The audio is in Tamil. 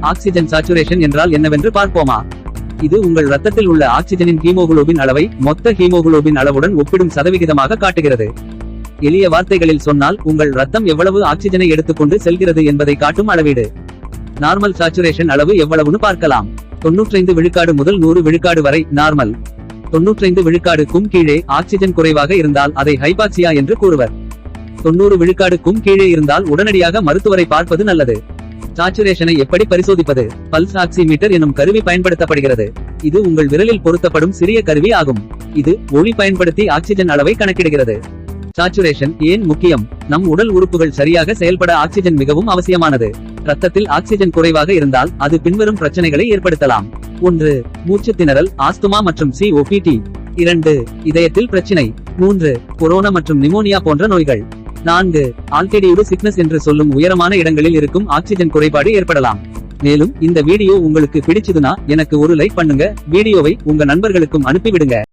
ஆக்சிஜன் சாச்சுரேஷன் என்றால் என்னவென்று பார்ப்போமா? இது உங்கள் ரத்தத்தில் உள்ள ஆக்சிஜனின் ஹீமோகுளோபின் அளவை மொத்த ஹீமோகுளோபின் அளவுடன் ஒப்பிடும் சதவிகிதமாக காட்டுகிறது. எளிய வார்த்தைகளில் சொன்னால் உங்கள் ரத்தம் எவ்வளவு ஆக்சிஜனை எடுத்துக்கொண்டு செல்கிறது என்பதை காட்டும் அளவீடு. நார்மல் சாச்சுரேஷன் அளவு எவ்வளவுன்னு பார்க்கலாம். தொன்னூற்றைந்து விழுக்காடு முதல் நூறு விழுக்காடு வரை நார்மல். தொன்னூற்றைந்து விழுக்காடுக்கும் கீழே ஆக்சிஜன் குறைவாக இருந்தால் அதை ஹைபாக்சியா என்று கூறுவர். தொண்ணூறு விழுக்காடுக்கும் கீழே இருந்தால் உடனடியாக மருத்துவரை பார்ப்பது நல்லது. சாச்சுரேஷனை எப்படி பரிசோதிப்பது? பல்ஸ் ஆக்சிமீட்டர் எனும் கருவி பயன்படுத்தப்படுகிறது. இது உங்கள் விரலில் பொருத்தப்படும் சிறிய கருவி ஆகும். இது ஒளி பயன்படுத்தி ஆக்சிஜன் அளவை கணக்கிடுகிறது. சாச்சுரேஷன் ஏன் முக்கியம்? நம் உடல் உறுப்புகள் சரியாக செயல்பட ஆக்சிஜன் மிகவும் அவசியமானது. ரத்தத்தில் ஆக்சிஜன் குறைவாக இருந்தால் அது பின்வரும் பிரச்சனைகளை ஏற்படுத்தலாம். ஒன்று மூச்சு திணறல் ஆஸ்துமா மற்றும் சிஓபிடி இரண்டு இதயத்தில் பிரச்சினை. மூன்று கொரோனா மற்றும் நிமோனியா போன்ற நோய்கள். நான்கு ஆல்டிடியூடு சிக்னஸ் என்று சொல்லும் உயரமான இடங்களில் இருக்கும் ஆக்சிஜன் குறைபாடு ஏற்படலாம். மேலும் இந்த வீடியோ உங்களுக்கு பிடிச்சதுன்னா எனக்கு ஒரு லைக் பண்ணுங்க. வீடியோவை உங்க நண்பர்களுக்கும் அனுப்பிவிடுங்க.